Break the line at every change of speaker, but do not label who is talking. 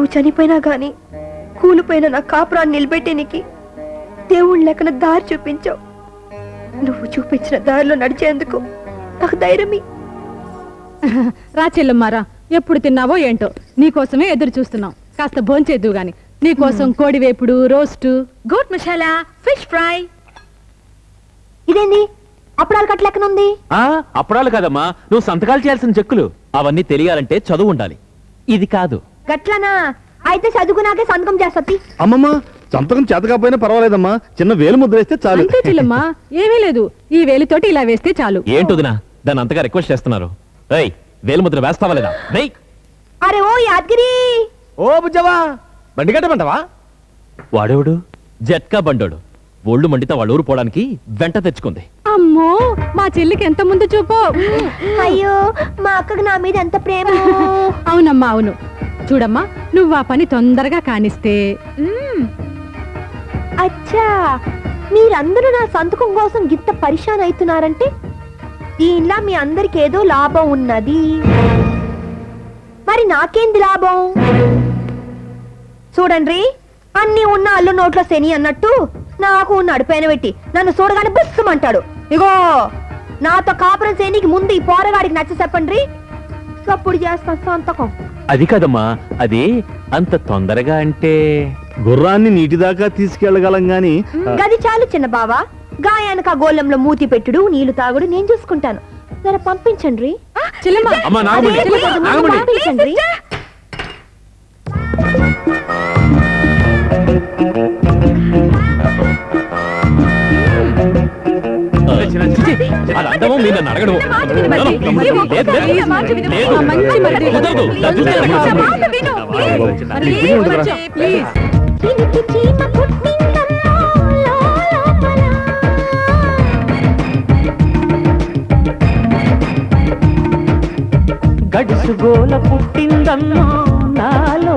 చనిపోయినా గాని కూలిపోయిన నా కాపురాన్ని నిలబెట్టేనికి దేవుళ్ళ లెక్కన దారి చూపించావు. నువ్వు చూపించిన దారిలో నడిచేందుకు నాకు ధైర్యమి.
రా చెల్లమ్మారా ఎప్పుడు తిన్నావో ఏంటో నీకోసమే ఎదురు చూస్తున్నాం. కాస్త భోంచేద్దు గాని. నీకోసం కోడి వేపుడు roast
goat masala fish fry. ఇదేంది? అప్పుడాలు కట్టలెక్కనుంది
ఆ అప్పుడాలు కాదమ్మా. నువ్వు సంతకాలు చేయాల్సిన చెక్కులు. అవన్నీ తెలియాలంటే చదువు ఉండాలి. ఇది కాదు.
గట్లనా? అయితే చదువుకున్నాకే సంతకం చేస్తా
అమ్మమ్మ సంతకం చేత కాకపోయినా పర్వాలేదమ్మా. చిన్న వేలు ముద్ర వేస్తే చాలు.
అంతే చెల్లమ్మా. ఏమీ లేదు. ఈ వేలితోటి ఇలా వేస్తే చాలు.
ఏంటొదినా? దాన్ని అంతగా రిక్వెస్ట్ చేస్తున్నారు. ఏయ్ వేలుముద్ర వేస్తావా లేదా? వెయ్
అరే ఓ యాదగిరి!
ఓ బుజ్జవా బండి కట్టమంటావా?
వాడేవాడు? జట్కా బండోడు. ఒళ్ళు మండితే వాళ్ళ ఊరు పోవడానికి వెంట తెచ్చుకుంది.
అమ్మో మా చెల్లికి ఎంత ముందు చూపో?
అయ్యో మా అక్కకు నా మీద ఎంత ప్రేమ.
అవునమ్మా అవును. చూడమ్మా నువ్వు ఆ పని తొందరగా కానిస్తే.
అచ్చా మీరందరూ నా సంతకం కోసం గిత్త పరిశాన్ అవుతున్నారంటే దీనిలా మీ అందరికి ఏదో లాభం ఉన్నది. మరి నాకేంది లాభం? చూడండి అన్ని ఉన్న అల్లు నోట్లో శని అన్నట్టు నాకు ఉన్నాడు పెట్టి నన్ను చూడగానే బుస్సమంటాడు. ఇగో నాతో కాపురం శనికి ముందు ఈ పోరగాడికి నచ్చ చెప్పండి అప్పుడు చేస్తాను సంతకం.
అది కాదమ్మా అది అంత తొందరగా అంటే?
గుర్రాన్ని నీటి దాకా తీసుకెళ్ళగలం గాని
గది చాలు చిన్న బావా. గాయానికి ఆ గోళంలో మూతి పెట్టుడు నీళ్ళు తాగుడు నేను చూసుకుంటాను. జర పంపించండి చీమ పుట్టిందమ్మో లోలోపల.
గడుసు గోల పుట్టిందమ్మా నాలో